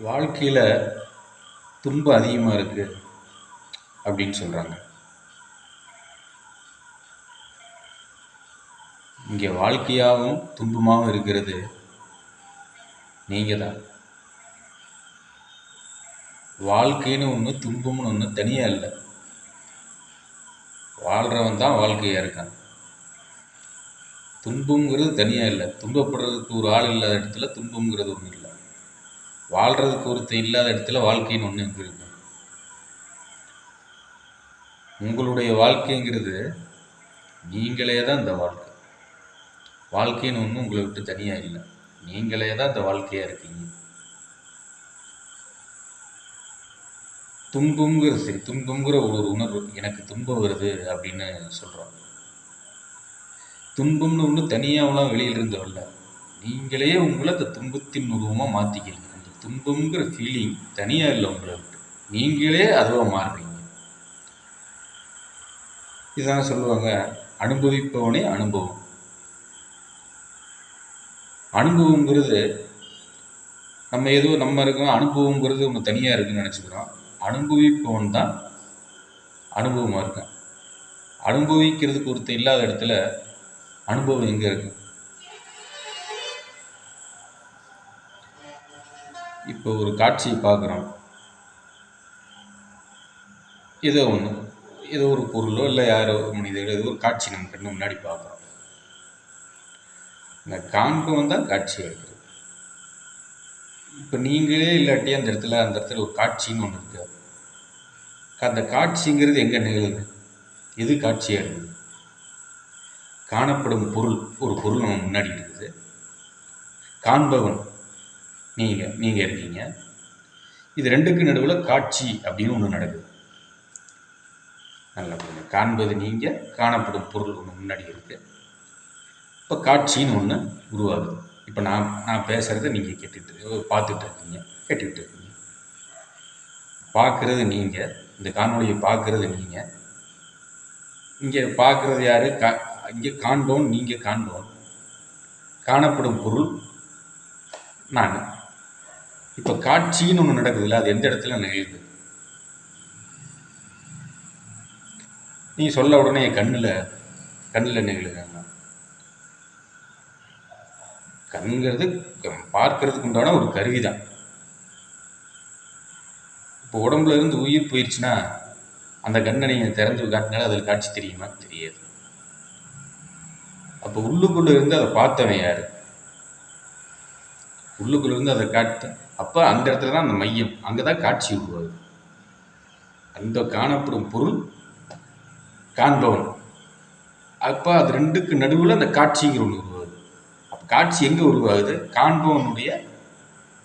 வாழ்க்கையில் துன்பம் அதிகமாக இருக்குது அப்படின்னு சொல்கிறாங்க இங்கே வாழ்க்கையாகவும் துன்பமாகவும் இருக்கிறது நீங்கள் தான் வாழ்க்கைன்னு ஒன்று துன்பம்னு ஒன்று தனியாக இல்லை. வாழ்கிறவன் தான் வாழ்க்கையாக இருக்கான். துன்பங்கிறது தனியாக இல்லை. துன்பப்படுறதுக்கு ஒரு ஆள் இல்லாத இடத்துல துன்பங்கிறது ஒன்று இல்லை. வாழ்கிறதுக்கு ஒருத்தர் இல்லாத இடத்துல வாழ்க்கைன்னு ஒன்று இருக்கும் உங்களுடைய வாழ்க்கைங்கிறது நீங்களே தான் இந்த வாழ்க்கை. வாழ்க்கைன்னு ஒன்று உங்களை விட்டு தனியாக இல்லை. நீங்களே தான் இந்த வாழ்க்கையாக இருக்கீங்க. துன்புங்கிற சரி துன்பங்கிற ஒரு உணர்வு எனக்கு துன்பம் வருது அப்படின்னு சொல்கிறோம் துன்பம்னு ஒன்று தனியாகலாம் வெளியிலிருந்து வரல நீங்களே உங்களை அந்த துன்பத்தின் உருவமாக மாற்றிக்கிறீங்க அந்த துன்பங்கிற ஃபீலிங் தனியாக இல்லை உங்களை விட்டு. நீங்களே அதுவாக மாறுறீங்க. இதான் சொல்லுவாங்க அனுபவிப்பவனே அனுபவம். அனுபவங்கிறது நம்ம ஏதோ நம்ம இருக்கோம் அனுபவங்கிறது ஒன்று தனியாக இருக்குன்னு நினச்சிக்கிறோம். அனுபவிப்பவன் தான் அனுபவமாக இருக்கான். அனுபவிக்கிறதுக்கு ஒருத்தர் இல்லாத இடத்துல அனுபவம் எங்கே இருக்குது இப்போ ஒரு காட்சியை பார்க்குறோம். ஏதோ ஒன்று ஏதோ ஒரு பொருளோ இல்லை யாரோ மனிதர்களோ ஏதோ ஒரு காட்சி நம்ம கண்ணு முன்னாடி பார்க்குறோம். இந்த காண்பவன் தான் காட்சியாக இருக்கிறது இப்போ நீங்களே இல்லாட்டி அந்த இடத்துல அந்த இடத்துல ஒரு காட்சின்னு ஒன்று இருக்கு. அந்த காட்சிங்கிறது எங்கே நிகழுது? எது காட்சியாக இருக்குது? காணப்படும் பொருள் ஒரு பொருள் நம்ம முன்னாடி இருக்குது. காண்பவன் நீங்கள் நீங்கள் இருக்கீங்க. இது ரெண்டுக்கு நடுவில் காட்சி அப்படின்னு ஒன்று நடக்குது. நல்லா புரியுது. காண்பது நீங்கள் காணப்படும் பொருள் ஒன்று முன்னாடி இருக்குது இப்போ காட்சின்னு ஒன்று உருவாகுது. இப்போ நான் நான் பேசுகிறத நீங்கள் கேட்டுட்டு பார்த்துட்டு இருக்கீங்க கேட்டுக்கிட்டு இருக்கீங்க. பார்க்குறது நீங்கள் இந்த காணொலியை பார்க்குறது நீங்கள் இங்கே பார்க்குறது யார்? கா இங்கே காண்போன் நீங்கள் காண்போன் காணப்படும் பொருள் நான். இப்போ காட்சின்னு ஒன்று நடக்குதுல்ல அது எந்த இடத்துல நிகழுது? நீ சொல்ல உடனே கண்ணில் கண்ணில் நிகழுதுங்க. கண்ணுங்கிறது பார்க்கறதுக்கு உண்டான ஒரு கருவி தான் இப்போ உடம்புல இருந்து உயிர் போயிடுச்சுன்னா அந்த கண்ணை நீங்கள் திறந்து காட்டினாலும் அதில் காட்சி தெரியுமா? தெரியாது. அப்போ உள்ளுக்குள்ளே இருந்து அதை பார்த்தவன் யார்? உள்ளுக்குள்ளே இருந்து அதை காட்டு. அப்போ அந்த இடத்துல தான் அந்த மையம். அங்கே தான் காட்சி உருவாகுது. அந்த காணப்படும் பொருள் காண்பவன். அப்போ அது ரெண்டுக்கு நடுவில் அந்த காட்சிங்கிற ஒன்று உருவாகுது. அப்போ காட்சி எங்கே உருவாகுது? காண்பவனுடைய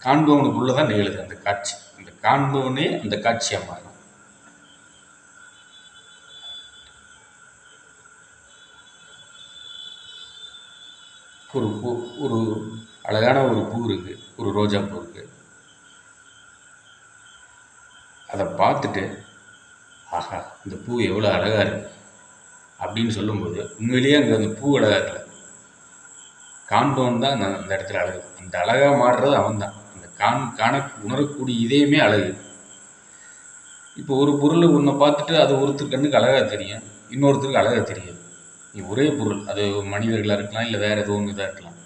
காண்பவனுக்குள்ளே தான் நிகழுது அந்த காட்சி. அந்த காண்பவனே அந்த காட்சியாக மாறும். ஒரு ஒரு அழகான ஒரு பூ இருக்குது ஒரு ரோஜா பூ இருக்குது அதை பார்த்துட்டு ஆஹா இந்த பூ எவ்வளோ அழகாக இருக்கு. அப்படின்னு சொல்லும்போது உண்மையிலேயே அங்கே அந்த பூ அழகாக இருக்கல. காம்பவுண்ட் தான் அந்த அந்த இடத்துல அழகு. அந்த அழகாக மாறுறது அவன் தான். அந்த காண் காண உணரக்கூடிய இதயமே அழகு. இப்போ ஒரு பொருள் ஒன்றை பார்த்துட்டு அது ஒருத்தர் கண்ணுக்கு அழகாக தெரியும் இன்னொருத்தருக்கு அழகாக தெரியாது. நீ ஒரே பொருள் அது மனிதர்களாக இருக்கலாம் இல்லை வேறு எதுவும் ஒன்று இதாக இருக்கலாம்.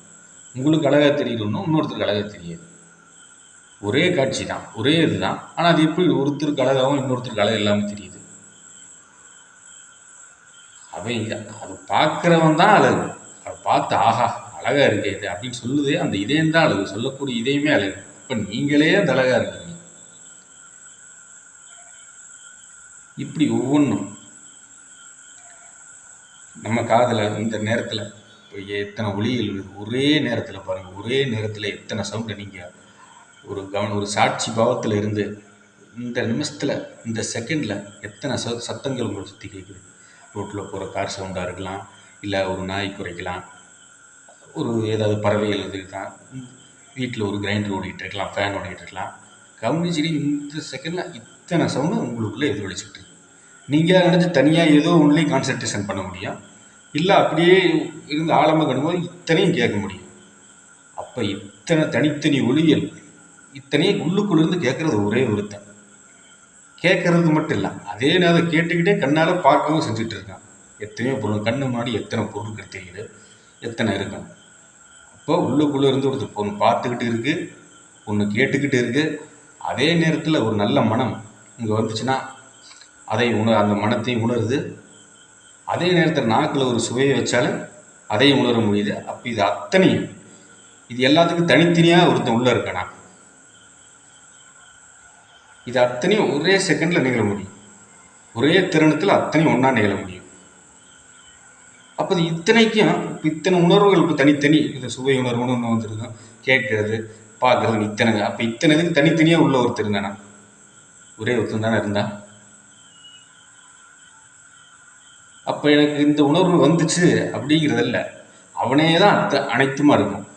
உங்களுக்கு அழகாக தெரியணும்னா இன்னொருத்தருக்கு அழகாக தெரியாது. ஒரே காட்சி தான் ஒரே இது தான் ஆனால் அது எப்படி ஒருத்தருக்கு அழகாகவும் இன்னொருத்தருக்கு அழகு இல்லாமல் தெரியுது? அவன் அது பார்க்குறவன் தான் அழகு. அதை பார்த்து ஆஹா அழகாக இருக்கே இது. அப்படின்னு சொல்லுது அந்த இதயம் தான் அழகு. சொல்லக்கூடிய இதயமே அழகு. இப்போ நீங்களே அந்த அழகாக இருக்கீங்க. இப்படி ஒவ்வொன்றும் நம்ம காதில் இந்த நேரத்தில் எத்தனை ஒளிகள் ஒரே நேரத்தில் பாருங்கள் ஒரே நேரத்தில் எத்தனை சவுண்டை நீங்கள் ஒரு கவன ஒரு சாட்சி பாவத்தில் இருந்து இந்த நிமிஷத்தில் இந்த செகண்டில் எத்தனை ச சத்தங்கள் உங்களை சுற்றி கேட்குது ரோட்டில் போகிற கார் சவுண்டாக இருக்கலாம் இல்லை ஒரு நாய் குறைக்கலாம் ஒரு ஏதாவது பறவைகள் இருக்கலாம் வீட்டில் ஒரு கிரைண்டர் ஓடிக்கிட்டு இருக்கலாம் ஃபேன் ஓடிக்கிட்டு இருக்கலாம். கவனிச்சிடி இந்த செகண்டில் இத்தனை சவுண்டு உங்களுக்குள்ளே எதிரொலிச்சுட்டு நீங்கள் நினச்சி தனியாக ஏதோ ஒன்றுலேயும் கான்சன்ட்ரேஷன் பண்ண முடியும். இல்லை அப்படியே இருந்து ஆழமாக கணும்போது இத்தனையும் கேட்க முடியும். அப்போ இத்தனை தனித்தனி ஒளியல் இத்தனையும் உள்ளுக்குள்ளேருந்து கேட்குறது ஒரே ஒருத்தன். கேட்கறது மட்டும் இல்லை அதே நேரம் கேட்டுக்கிட்டே கண்ணால் பார்க்கவும் செஞ்சுட்டு இருக்கான். எத்தனையோ பொருள் கண்ணு முன்னாடி எத்தனை பொருட்கள் தெரியுது எத்தனை இருக்கும். அப்போ உள்ளுக்குள்ளே இருந்து ஒருத்தர் பொண்ணு பார்த்துக்கிட்டு இருக்குது ஒன்று கேட்டுக்கிட்டு இருக்குது அதே நேரத்தில் ஒரு நல்ல மனம் இங்கே வந்துச்சுன்னா அதை உண அந்த மனத்தையும் உணருது. அதே நேரத்தில் நாக்கில் ஒரு சுவையை வச்சாலும் அதையும் உணர முடியுது. அப்போ இது அத்தனையும் இது எல்லாத்துக்கும் தனித்தனியாக ஒருத்தன் உள்ளே இருக்கானா? இது அத்தனையும் ஒரே செகண்டில் நிகழ முடியும். ஒரே தருணத்தில் அத்தனையும் ஒன்றா நிகழ முடியும். அப்போ இது இத்தனைக்கும் இப்போ இத்தனை உணர்வுகள் இப்போ தனித்தனி இது சுவை உணர்வுன்னு ஒன்று வந்துருக்கோம். கேட்கறது பார்க்கறது இத்தனை அப்போ இத்தனை இதுக்கு தனித்தனியாக உள்ள ஒருத்தர் இருந்தானா? ஒரே ஒருத்தன் தானே இருந்தா அப்போ எனக்கு இந்த உணர்வு வந்துச்சு அப்படிங்கிறதல்ல. அவனே தான் அத்த அனைத்துமா இருக்கும்.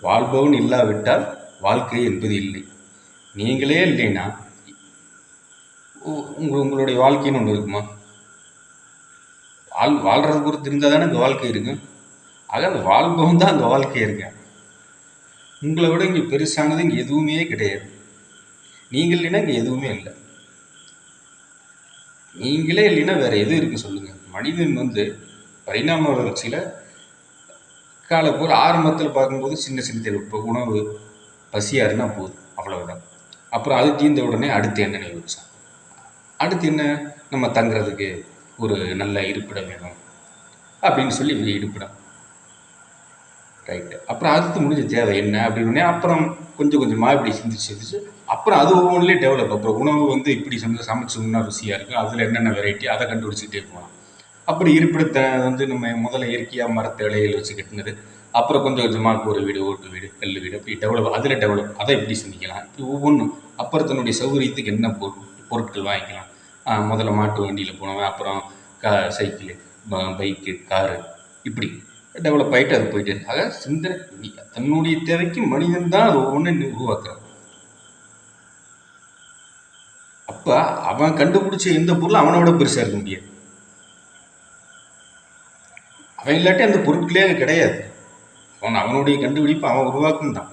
வாழ்பவன் இல்லாவிட்டால் வாழ்க்கை என்பது இல்லை. நீங்களே இல்லைன்னா உ- உங்க உங்களுடைய வாழ்க்கைன்னு ஒன்று இருக்குமா? வாழ் வாழ்றது குறித்து இருந்தால் தானே இந்த வாழ்க்கை இருக்கும் ஆக அந்த வாழ்பவன் தான் அந்த வாழ்க்கை இருக்கு. உங்களை விட இங்கே பெருசானது இங்கே எதுவுமே கிடையாது. நீங்கள் இல்லைன்னா இங்கே எதுவுமே இல்லை. நீங்களே இல்லைன்னா வேற எது இருக்கு சொல்லுங்க. மனிதன் வந்து பரிணாம வளர்ச்சியில் காலப்போல் ஆரம்பத்தில் பார்க்கும்போது சின்ன சின்ன தேவை இப்போ உணவு பசியாருன்னா போதும். அவ்வளவுதான். அப்புறம் அது தீர்ந்த உடனே அடுத்து என்ன யோசிச்சான் அடுத்து என்ன? நம்ம தங்குறதுக்கு ஒரு நல்ல இருப்பிடம் வேணும் அப்படின்னு சொல்லி இருப்பிடம். ரைட்டு அப்புறம் அடுத்து முடிஞ்ச தேவை என்ன அப்படின்னு அப்புறம் கொஞ்சம் கொஞ்சமாக இப்படி சிந்திச்சு சிந்திச்சு அப்புறம் அது ஒவ்வொன்றிலே டெவலப் அப்புறம் உணவு வந்து இப்படி சமைச்சு சமைச்சோம்னா ருசியாக இருக்கும் அதில் என்னென்ன வெரைட்டி அதை கண்டுபிடிச்சிட்டே போகலாம் அப்படி இருப்பிடத்தை வந்து நம்ம முதல்ல இயற்கையாக மரத்தை இலையில் வச்சு கட்டினது அப்புறம் கொஞ்சம் கொஞ்சமாக ஒரு வீடு ஓட்டு வீடு கல் வீடு அப்படி டெவலப் அதில் டெவலப் அதை எப்படி சிந்திக்கலாம் இப்படி ஒவ்வொன்றும் அப்புறம் தன்னுடைய சௌகரியத்துக்கு என்ன பொருள் பொருட்கள் வாங்கிக்கலாம். முதல்ல மாட்டு வண்டியில் போனவன் அப்புறம் கா சைக்கிள் பைக்கு காரு இப்படி டெவலப் ஆகிட்டு அது போயிட்டு இருக்கு. ஆக சிந்தனை தன்னுடைய தேவைக்கு மனிதன் தான் அது ஒவ்வொன்று உருவாக்குறான். அப்போ அவன் கண்டுபிடிச்ச எந்த பொருளும் அவனை விட பெருசாக இருக்க முடியாது. அவன் இல்லாட்டி அந்த பொருட்களே கிடையாது. அவன் அவனுடைய கண்டுபிடிப்பு அவன் உருவாக்கும் தான்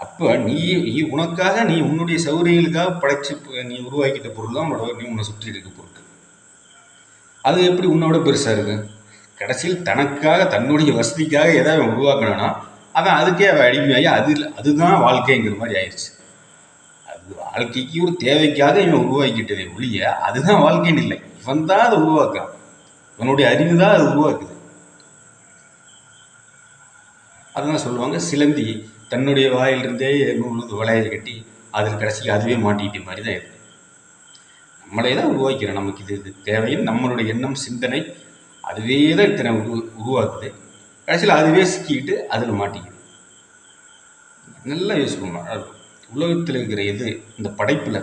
அப்போ நீ நீ உனக்காக நீ உன்னுடைய சௌகரியங்களுக்காக படைச்சு நீ உருவாக்கிட்ட பொருள் தான் உன்னோட நீ உன்னை சுற்றி இருக்க பொருட்கள் அது எப்படி உன்னோட பெருசாக இருக்கு? கடைசியில் தனக்காக தன்னுடைய வசதிக்காக எதாவது உருவாக்கணும்னா அவன் அதுக்கே அவன் அடிமையாகி அது அதுதான் வாழ்க்கைங்கிற மாதிரி ஆயிடுச்சு. வாழ்க்கைக்கு ஒரு தேவைக்காக இவன் உருவாக்கிட்டதே ஒழிய அதுதான் வாழ்க்கைன்னு இல்லை. இவன் தான் அதை உருவாக்குறான். இவனுடைய அறிவு தான் அது உருவாக்குது. அதான் சொல்லுவாங்க சிலந்தி தன்னுடைய வாயிலிருந்தே நூல் வலையை கட்டி அதில் கடைசியில் அதுவே மாட்டிக்கிட்ட மாதிரி தான் இருக்கு. நம்மளே தான் உருவாக்கிறோம். நமக்கு இது இது தேவைன்னு நம்மளுடைய எண்ணம் சிந்தனை அதுவே தான் இத்தனை உரு உருவாக்குது. கடைசியில் அதுவே சிக்கிக்கிட்டு அதில் மாட்டிக்குது. நல்லா யூஸ் பண்ணணும் உலகத்தில் இருக்கிற எது? இந்த படைப்பில்.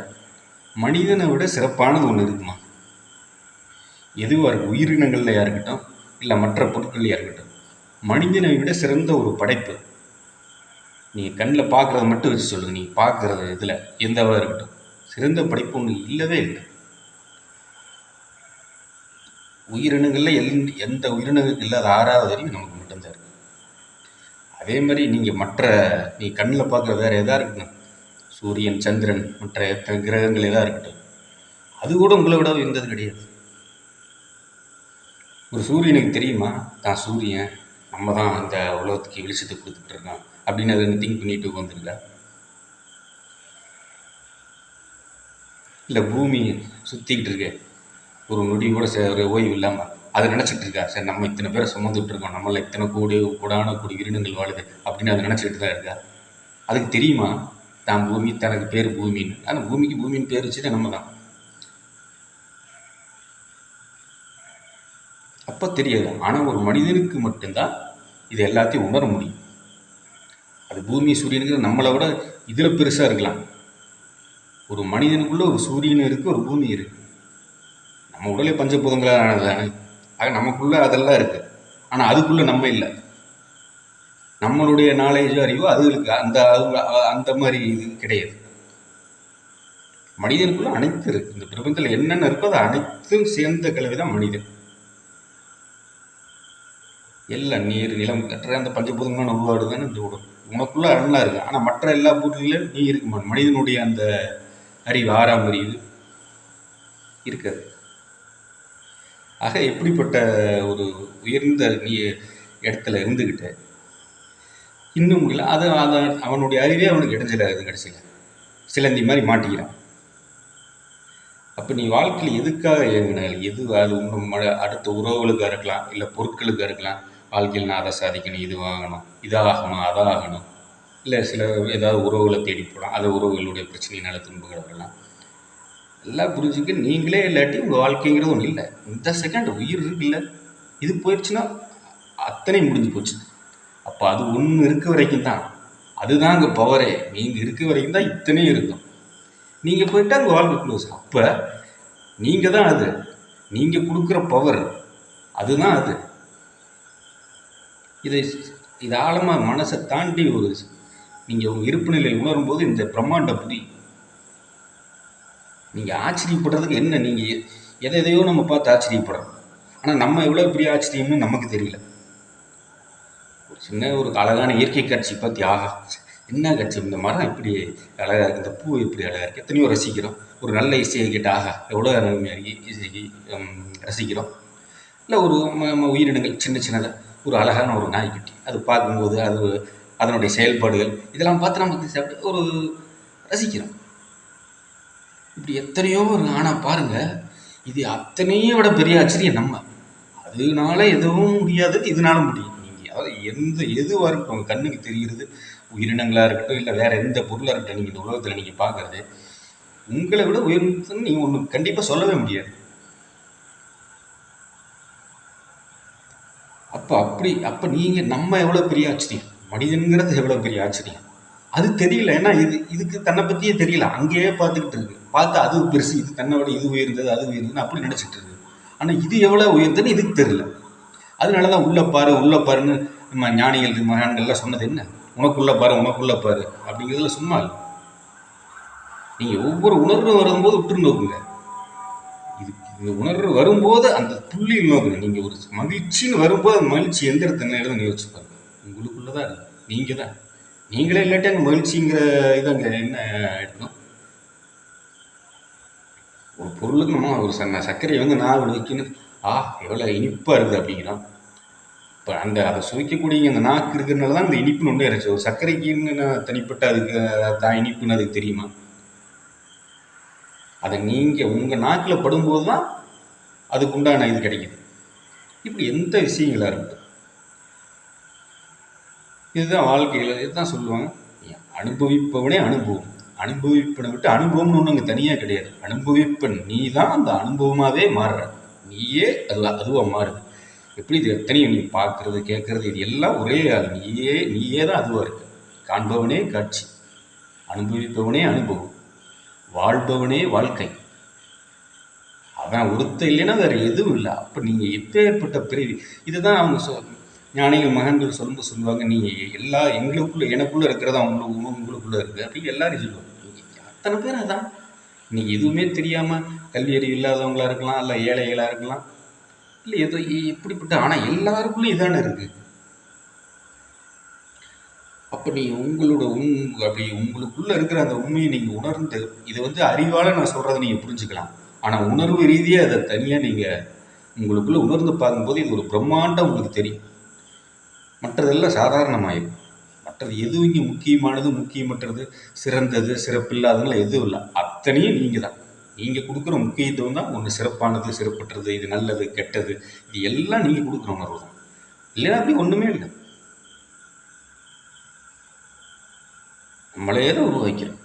மனிதனை விட சிறப்பானது ஒன்று இருக்குமா? எதுவாக இருக்கும் உயிரினங்கள்லையாக இருக்கட்டும் இல்லை மற்ற பொருட்கள்லையாக இருக்கட்டும். மனிதனை விட சிறந்த ஒரு படைப்பு. நீங்கள் கண்ணில் பார்க்குறத மட்டும் வச்சு சொல்லுங்கள் நீங்கள் பார்க்குறது இதில் எந்தவாக இருக்கட்டும். சிறந்த படைப்பு ஒன்று இல்லவே இல்லை. உயிரினங்களில் எல் எந்த உயிரினங்களுக்கு இல்லாத ஆறாவது வரையும் நமக்கு மட்டும்தான் இருக்குது அதே மாதிரி நீங்கள் மற்ற நீ கண்ணில் பார்க்குற வேறு எதாக இருக்கணும் சூரியன் சந்திரன் மற்ற எத்தனை கிரகங்கள் இருக்கட்டும். அது கூட உங்களை விட இருந்தது கிடையாது. ஒரு சூரியனுக்கு தெரியுமா? தான் சூரியன் நம்ம தான் இந்த உலகத்துக்கு வெளிச்சத்தை கொடுத்துட்டு இருக்கோம் அப்படின்னு அதை திங்க் பண்ணிட்டு உட்காந்துருக்கா இல்லை பூமி சுற்றிக்கிட்டு இருக்கு. ஒரு நொடி கூட ஒரு ஓய்வு இல்லாமல் அதை நினச்சிட்டு இருக்கா? சரி நம்ம இத்தனை பேரை சுமந்துட்டு இருக்கோம். நம்மள இத்தனை கோடி கூடான கூடி உயிரினங்கள் வாழுது அப்படின்னு அதை நினச்சிக்கிட்டு தான் இருக்கா? அதுக்கு தெரியுமா? தான் பூமி தனக்கு பேர் பூமின்னு ஆனால் பூமிக்கு பூமின்னு பேர் வச்சுட்டு நம்ம தான். அப்போ தெரியாது. ஆனால் ஒரு மனிதனுக்கு மட்டும்தான் இது எல்லாத்தையும் உணர முடியும். அது பூமி சூரியனுக்கு நம்மளை விட இதில் பெருசாக இருக்கலாம். ஒரு மனிதனுக்குள்ள ஒரு சூரியன் இருக்குது ஒரு பூமி இருக்குது நம்ம உடலே பஞ்சபூதங்களால் ஆனதுதானே ஆக நமக்குள்ளே அதெல்லாம் இருக்குது ஆனால் அதுக்குள்ளே நம்ம இல்லை. நம்மளுடைய நாலேஜ் அறிவோ அதுகளுக்கு அந்த அது- அந்த மாதிரி இது கிடையாது. மனிதனுக்குள்ள அனைத்து இருக்கு இந்த பிரபஞ்சத்தில் என்னென்ன இருக்கோ அது அனைத்தும் சேர்ந்த கலவை தான் மனிதன். எல்லாம் நீர் நிலம் கட்டுற அந்த பஞ்சபூதமான உருவாடுதானே இந்த உடல் உனக்குள்ள அண்ணா இருக்கு. ஆனால் மற்ற எல்லா பூட்டிலும் நீ இருக்க. மனிதனுடைய அந்த அறிவு ஆறாம் அறிவு இருக்காது. ஆக எப்படிப்பட்ட ஒரு உயர்ந்த நீ இடத்துல இருந்துக்கிட்ட இன்னும் இல்லை அது அதை அவனுடைய அறிவே அவனுக்கு இடைஞ்சலாகுது கடைசியில். சிலந்தி மாதிரி மாட்டிக்கிறான். அப்போ நீ வாழ்க்கையில் எதுக்காக இயங்கினாள் எது அது உங்கள் அடுத்த உறவுகளுக்காக இருக்கலாம் இல்லை பொருட்களுக்காக இருக்கலாம். வாழ்க்கையில் நான் அதை சாதிக்கணும் இது வாங்கணும் இதாகணும் அதாகணும் இல்லை சில ஏதாவது உறவுகளை தேடி போகலாம் அது உறவுகளுடைய பிரச்சனையினால துன்பங்கள் வரலாம் எல்லாம் புரிஞ்சுக்க நீங்களே இல்லாட்டி உங்கள் வாழ்க்கைங்கிறது ஒன்றும் இல்லை. இந்த செகண்ட் உயிர் இருக்குல்ல. இது போயிடுச்சுன்னா அத்தனை முடிஞ்சு போச்சு. அப்போ அது ஒன்று இருக்க வரைக்கும் தான். அதுதான் அங்கே பவரே நீங்கள் இருக்க வரைக்கும் தான் இத்தனையும் இருக்கும். நீங்கள் போயிட்டு அங்கே வாழ்வு க்ளோஸ் அப்போ நீங்கள் தான் அது. நீங்கள் கொடுக்குற பவர் அதுதான் அது. இதை இது ஆழமாக மனசை தாண்டி ஒரு நீங்கள் உங்கள் இருப்பு நிலையில் உணரும்போது இந்த பிரம்மாண்ட புரியும் நீங்கள் ஆச்சரியப்படுறதுக்கு என்ன? நீங்கள் எதை எதையோ நம்ம பார்த்து ஆச்சரியப்படுறோம். ஆனால் நம்ம எவ்வளோ பெரிய ஆச்சரியம்னு நமக்கு தெரியல. சின்ன ஒரு அழகான இயற்கை காட்சி பார்த்து ஆகா என்ன காட்சி? இந்த மரம் இப்படி அழகாக இருக்குது இந்த பூ இப்படி அழகாக இருக்குது எத்தனையோ ரசிக்கிறோம். ஒரு நல்ல இசையை கேட்டு ஆகா எவ்வளோ இசைக்கு ரசிக்கிறோம். இல்லை ஒரு உயிரினங்கள் சின்ன சின்னதாக ஒரு அழகான ஒரு நாய்க்குட்டி. அது பார்க்கும்போது அது அதனுடைய செயல்பாடுகள் இதெல்லாம் பார்த்து நமக்கு ஒரு ரசிக்கிறோம். இப்படி எத்தனையோ ஒரு ஆனால் பாருங்கள் இது அத்தனையோட விட பெரிய ஆச்சரியம் நம்ம. அதனால எதுவும் முடியாது இதனால முடியும். அதாவது எந்த எதுவாக இருக்கட்டும் உங்கள் கண்ணுக்கு தெரிகிறது? உயிரினங்களாக இருக்கட்டும் இல்லை வேறு எந்த பொருளாக இருக்கட்டும் நீங்கள் இந்த உலகத்தில் நீங்கள் பார்க்குறது உங்களை விட உயர்ந்ததுன்னு நீங்கள் ஒன்று கண்டிப்பாக சொல்லவே முடியாது. அப்போ அப்படி அப்போ நீங்கள் நம்ம எவ்வளோ பெரிய ஆச்சரியம்? மனிதன்கிறது எவ்வளோ பெரிய ஆச்சரியம்? அது தெரியல. ஏன்னா இது இதுக்கு தன்னை பற்றியே தெரியல. அங்கேயே பார்த்துக்கிட்டு இருக்கு. பார்த்து அது பெருசு. இது தன்னை விட இது உயர்ந்தது அது உயர்ந்ததுன்னு அப்படி நினச்சிட்டு இருக்கு. ஆனால் இது எவ்வளோ உயர்ந்ததுன்னு இதுக்கு தெரியல. அதனால தான் உள்ள பாரு உள்ள பாருன்னு நம்ம ஞானிகள் மகான்கள்லாம் சொன்னது என்ன? உனக்குள்ள பாரு உனக்குள்ள பாரு. அப்படிங்கிறதுல சும்மா இல்லை. நீங்கள் ஒவ்வொரு உணர்வு வரும்போது உற்று நோக்குங்க. இது உணர்வு வரும்போது அந்த புள்ளியில் நோக்குங்க. நீங்கள் ஒரு மகிழ்ச்சின்னு வரும்போது அந்த மகிழ்ச்சி எந்த இடத்துல இடத்துல யோசிச்சு பாருங்க. உங்களுக்குள்ள தான் இருக்கு. நீங்கள் தான் நீங்களே இல்லாட்டி அங்கே மகிழ்ச்சிங்கிற இது அங்கே என்ன எடுக்கணும் ஒரு பொருளுக்கு நம்ம ஒரு ச சர்க்கரையை வந்து நான் வைக்கணும். ஆ எவ்வளோ இனிப்பாக இருக்குது அப்படிங்கிறான். இப்போ அந்த அதை சுவைக்கக்கூடிய அந்த நாக்கு இருக்கிறதுனால தான் அந்த இனிப்புன்னு ஒன்றே இறைச்சி. ஒரு சர்க்கரைக்குன்னு நான் தனிப்பட்ட அதுக்கு தான் இனிப்புன்னு அதுக்கு தெரியுமா? அதை நீங்கள் உங்கள் நாக்கில் படும்போது தான் அதுக்கு உண்டான இது கிடைக்குது. இப்படி எந்த விஷயங்களாக இருக்கட்டும். இதுதான் வாழ்க்கையில் இதுதான் சொல்லுவாங்க. நீ அனுபவிப்பவனே அனுபவம். அனுபவிப்பனை விட்டு அனுபவம்னு ஒன்று அங்கே தனியாக கிடையாது. அனுபவிப்பன் நீ தான் அந்த அனுபவமாகவே மாறுற. நீயே அது அதுவாக மாறுது. எப்படி இது எத்தனையும் நீ பார்க்கறது கேட்கறது இது எல்லாம் ஒரே ஆள். நீயே நீயே தான் அதுவாக இருக்க. காண்பவனே காட்சி அனுபவிப்பவனே அனுபவம் வாழ்பவனே வாழ்க்கை. அவன் ஒருத்த இல்லைன்னா வேறு எதுவும் இல்லை. அப்போ நீங்கள் எப்பேற்பட்ட பிரிவு இதுதான் அவங்க சொ ஞானிகள் மகன்கள் சொல்லும்போது சொல்லுவாங்க நீங்கள் எல்லா எங்களுக்குள்ளே எனக்குள்ளே இருக்கிறதா உங்களுக்கு உங்களுக்குள்ளே இருக்குது அப்படின்னு எல்லாரும் சொல்லுவாங்க. அத்தனை பேர் அதான்? நீங்கள் எதுவுமே தெரியாமல் கல்வி அறிவு இல்லாதவங்களா இருக்கலாம் இல்லை ஏழைகளாக இருக்கலாம். இல்லை ஏதோ இப்படிப்பட்ட ஆனால் எல்லாருக்குள்ளேயும் இதானே இருக்கு. அப்போ நீங்கள் உங்களோட உங் அப்படி உங்களுக்குள்ளே இருக்கிற அந்த உண்மையை நீங்கள் உணர்ந்து இதை வந்து அறிவால் நான் சொல்கிறத நீங்கள் புரிஞ்சுக்கலாம். ஆனால் உணர்வு ரீதியாக அதை தனியாக நீங்கள் உங்களுக்குள்ளே உணர்ந்து பார்க்கும்போது இது ஒரு பிரம்மாண்டம் உங்களுக்கு தெரியும். மற்றதெல்லாம் சாதாரணமாயிடும் மற்றது எதுவும் இங்கே முக்கியமானது முக்கியமற்றது சிறந்தது சிறப்பில்லாததுலாம் எதுவும் இல்லை. அத்தனையும் நீங்கள் தான் நீங்கள் கொடுக்குற முக்கியத்துவம் தான் ஒன்று சிறப்பானது சிறப்பற்றது இது நல்லது கெட்டது இது எல்லாம் நீங்கள் கொடுக்குற உணர்வு தான் இல்லைன்னா அப்படி ஒன்றுமே இல்லை. நம்மளே தான் உருவாக்கிறோம்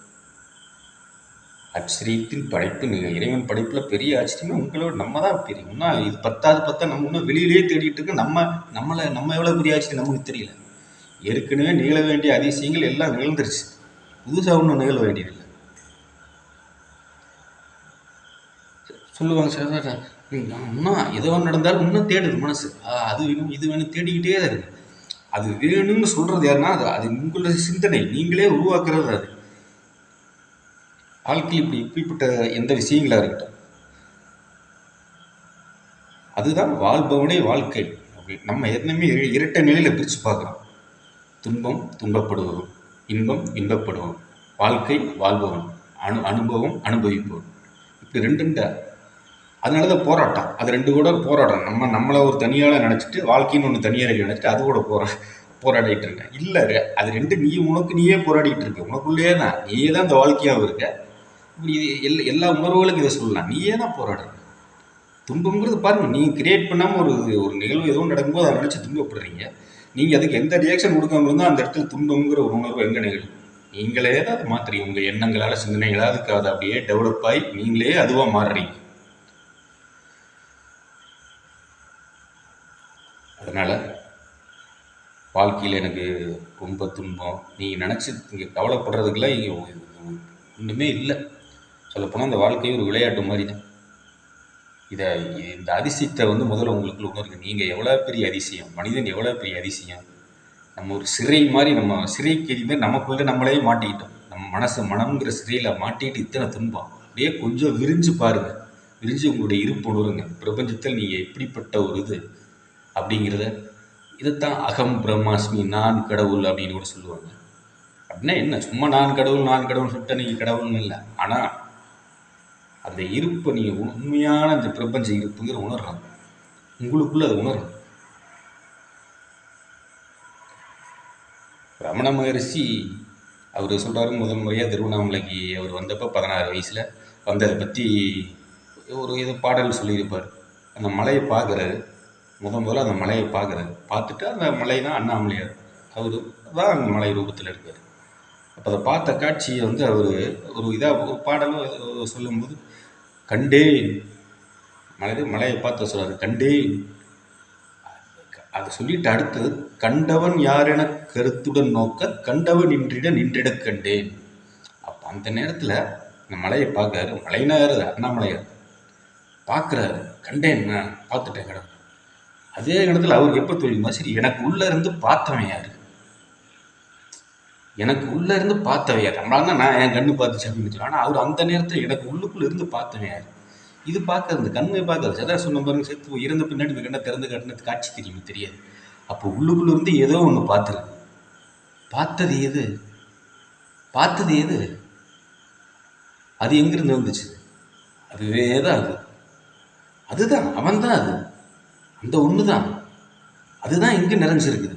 ஆச்சரியத்தின் படைப்பு நீங்கள் இறைவன் படைப்பில் பெரிய ஆச்சரியமே உங்களோட நம்ம தான் பெரிய இன்னும் இது பத்தாவது பத்தா நம்ம இன்னும் வெளியிலேயே தேடிட்டு இருக்கு. நம்ம நம்மளை நம்ம எவ்வளோ பெரிய ஆச்சரியம் நமக்கு தெரியல. ஏற்கனவே நிகழ வேண்டிய அதிசயங்கள் எல்லாம் நிகழ்ந்துருச்சு. புதுசாக ஒன்றும் நிகழ வேண்டியது சொல்லுவாங்க சார் சார் இன்னும் ஏதோ நடந்தாலும் இன்னும் தேடுது மனசு. அது வேணும் இது வேணும் தேடிக்கிட்டே தான் இருக்குது அது வேணும்னு சொல்கிறது யாருன்னா அது அது உங்களுடைய சிந்தனை. நீங்களே உருவாக்குறது அது. வாழ்க்கையில் இப்படி இப்படிப்பட்ட எந்த விஷயங்களாக இருக்கட்டும். அதுதான் வாழ்பவனே வாழ்க்கை. அப்படி நம்ம ஏற்கனவே இரட்டை நிலையில் பிரித்து பார்க்குறோம். துன்பம் துன்பப்படுவதும் இன்பம் இன்பப்படுவோம் வாழ்க்கை வாழ்பவன் அனு அனுபவம் அனுபவிப்போம் இப்படி ரெண்டு ரெண்டு அதனால தான் போராட்டம். அது ரெண்டு கூட போராடுறேன் நம்ம நம்மளை ஒரு தனியால் நினச்சிட்டு வாழ்க்கைன்னு ஒன்று தனியாக நினச்சிட்டு அது கூட போரா போராடிட்டு இருக்கேன் இல்லை அது ரெண்டு நீ உனக்கு நீயே போராடிட்டு இருக்க. உனக்குள்ளேயே தான் நீயே தான் இந்த வாழ்க்கையாகவும் இருக்க. இது எல்லா எல்லா உணர்வுகளுக்கும் இதை சொல்லலாம். நீயே தான் போராடுற. துன்பங்கிறது பாருங்கள் நீங்கள் கிரியேட் பண்ணாமல் ஒரு ஒரு நிகழ்வு எதுவும் நடக்கும்போது அதை நினச்சி துன்பப்படுறீங்க. நீங்கள் அதுக்கு எந்த ரியாக்ஷன் கொடுக்காம இருந்தால் அந்த இடத்துல துன்பங்கிற ஒரு உணர்வு எங்கே நிகழும்? நீங்களே தான் அதை மாற்றுறீங்க உங்கள் எண்ணங்களால் சிந்தனைகளால் அதுக்கு அதை அப்படியே டெவலப் ஆகி நீங்களே அதுவாக மாறுறீங்க. அதனால் வாழ்க்கையில் எனக்கு ரொம்ப துன்பம். நீங்கள் நினச்சி இங்கே கவலைப்படுறதுக்கெல்லாம் இங்கே ஒன்றுமே இல்லை. சொல்லப்போனால் இந்த வாழ்க்கை ஒரு விளையாட்டு மாதிரி தான் இதை இந்த அதிசயத்தை வந்து முதல்ல உங்களுக்குள்ள உணருங்க நீங்கள் எவ்வளோ பெரிய அதிசயம்? மனிதன் எவ்வளோ பெரிய அதிசயம்? நம்ம ஒரு சிறை மாதிரி நம்ம சிறை கைதி மாதிரி நமக்குள்ளே நம்மளே மாட்டிக்கிட்டோம். நம்ம மனசு மனம்ங்கிற சிறையில் மாட்டிக்கிட்டு இத்தனை துன்பம். அப்படியே கொஞ்சம் விரிஞ்சு பாருங்கள் விரிஞ்சு உங்களுடைய இருப்பு உணருங்க. பிரபஞ்சத்தில் நீங்கள் எப்படிப்பட்ட ஒரு இது? அப்படிங்கிறத இதைத்தான் அகம் பிரம்மாஸ்மி நான் கடவுள் அப்படின்னு கூட சொல்லுவாங்க. அப்படின்னா என்ன? சும்மா நான் கடவுள் நான் கடவுள் சொல்லிட்டா நீங்கள் கடவுள்னு இல்லை. ஆனால் அந்த இருப்பை நீங்கள் உண்மையான அந்த பிரபஞ்ச இருப்புங்கிற உணர்றாங்க உங்களுக்குள்ள அது உணரும் ரமண மகரிஷி அவர் சொல்கிறாரு முதல் முறையாக திருவண்ணாமலைக்கு அவர் வந்தப்போ பதினாறு வயசில் வந்ததை பற்றி ஒரு இது பாடல் சொல்லியிருப்பார். அந்த மலையை பார்க்குறாரு. முத முதல்ல அந்த மலையை பார்க்குறாரு பார்த்துட்டு அந்த மலை தான் அண்ணாமலையார் அவர் தான் அந்த மலை ரூபத்தில் இருக்கார். அப்போ அதை பார்த்த காட்சியை வந்து அவர் ஒரு இதாக ஒரு பாடலும் சொல்லும்போது கண்டேன் மலை மலையை பார்த்து சொல்கிறார் கண்டேன் அதை சொல்லிட்டு அடுத்தது கண்டவன் யார் என கருத்துடன் நோக்க கண்டவன் நின்றிட நின்றிட கண்டேன். அப்போ அந்த நேரத்தில் இந்த மலையை பார்க்குறாரு மலைனார் அண்ணாமலையார். பார்க்குறாரு கண்டேன் நான் பார்த்துட்டேன் கடவுள். அதே இடத்துல அவருக்கு எப்போ தெரியுமா? சரி எனக்கு உள்ளே இருந்து பார்த்தவன் யார்? எனக்கு உள்ளே இருந்து பார்த்தவன் யார்? நம்மளால தான் நான் என் கண்ணு பார்த்துச்சு அப்படின்னு சொல்லி ஆனால் அவர் அந்த நேரத்தில் எனக்கு உள்ளுக்குள்ளே இருந்து பார்த்தவன் யார்? இது பார்க்கறது கண்மை பார்க்கறது. சதா சொன்ன பாருங்க செத்து இறந்த பின்னாடி இந்த கண்ணை திறந்து கட்டினது காட்சி தெரியும்? தெரியாது. அப்போ உள்ளுக்குள்ளே இருந்து ஏதோ ஒன்று பார்த்துருக்கு பார்த்தது எது? பார்த்தது எது? அது எங்கிருந்து வந்துச்சு? அதுவே தான் அது. அதுதான் அவன் தான் அது. அந்த ஒன்று தான் அதுதான் இங்கே நிறைஞ்சிருக்குது.